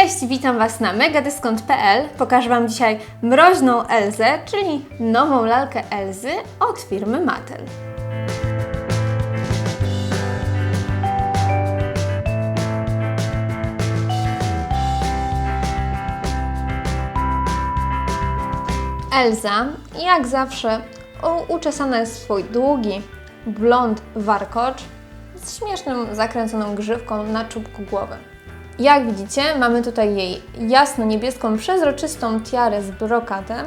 Cześć, witam Was na megadyskont.pl. Pokażę Wam dzisiaj mroźną Elzę, czyli nową lalkę Elzy od firmy Mattel. Elza, jak zawsze, uczesana jest w swój długi blond warkocz z śmieszną, zakręconą grzywką na czubku głowy. Jak widzicie, mamy tutaj jej jasno-niebieską, przezroczystą tiarę z brokatem,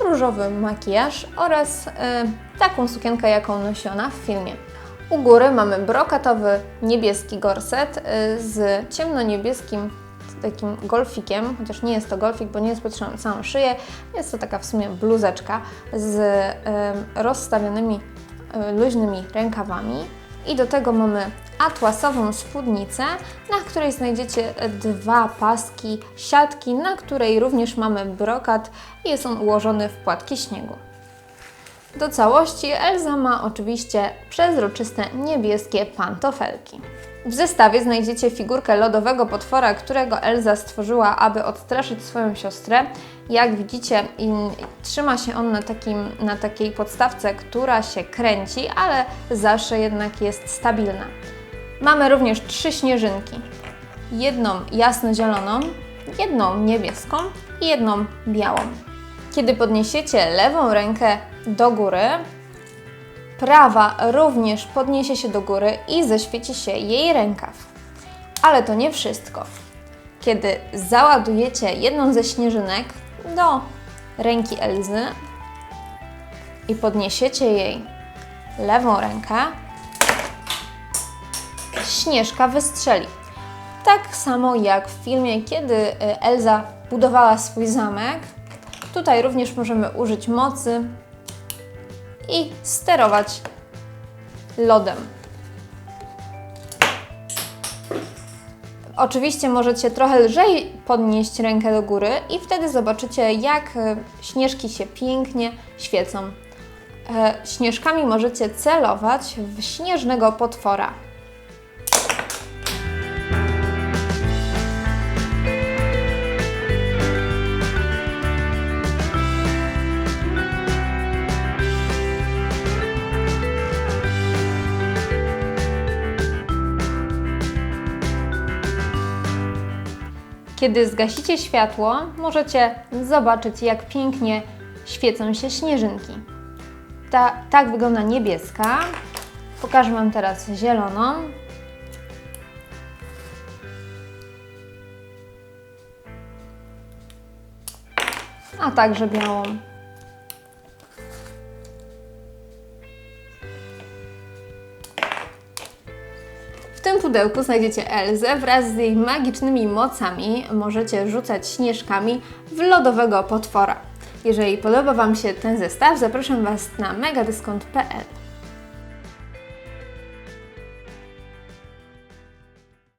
różowy makijaż oraz e, taką sukienkę, jaką nosi ona w filmie. U góry mamy brokatowy niebieski gorset e, z ciemnoniebieskim takim golfikiem, chociaż nie jest to golfik, bo nie jest pod całą- szyję, jest to taka w sumie bluzeczka z e, rozstawionymi e, luźnymi rękawami. I do tego mamy atłasową spódnicę, na której znajdziecie dwa paski siatki, na której również mamy brokat i jest on ułożony w płatki śniegu. Do całości Elza ma oczywiście przezroczyste niebieskie pantofelki. W zestawie znajdziecie figurkę lodowego potwora, którego Elza stworzyła, aby odstraszyć swoją siostrę. Jak widzicie, trzyma się on na, takim, na takiej podstawce, która się kręci, ale zawsze jednak jest stabilna. Mamy również trzy śnieżynki. Jedną jasno-zieloną, jedną niebieską i jedną białą. Kiedy podniesiecie lewą rękę do góry, prawa również podniesie się do góry i zaświeci się jej rękaw. Ale to nie wszystko. Kiedy załadujecie jedną ze śnieżynek do ręki Elzy i podniesiecie jej lewą rękę, śnieżka wystrzeli. Tak samo jak w filmie, kiedy y, Elza budowała swój zamek. Tutaj również możemy użyć mocy i sterować lodem. Oczywiście możecie trochę lżej podnieść rękę do góry i wtedy zobaczycie, jak e, śnieżki się pięknie świecą. E, Śnieżkami możecie celować w śnieżnego potwora. Kiedy zgasicie światło, możecie zobaczyć, jak pięknie świecą się śnieżynki. Ta, tak wygląda niebieska. Pokażę Wam teraz zieloną. A także białą. Tym pudełku znajdziecie Elzę wraz z jej magicznymi mocami. Możecie rzucać śnieżkami w lodowego potwora. Jeżeli podoba Wam się ten zestaw, zapraszam Was na megadyskont.pl.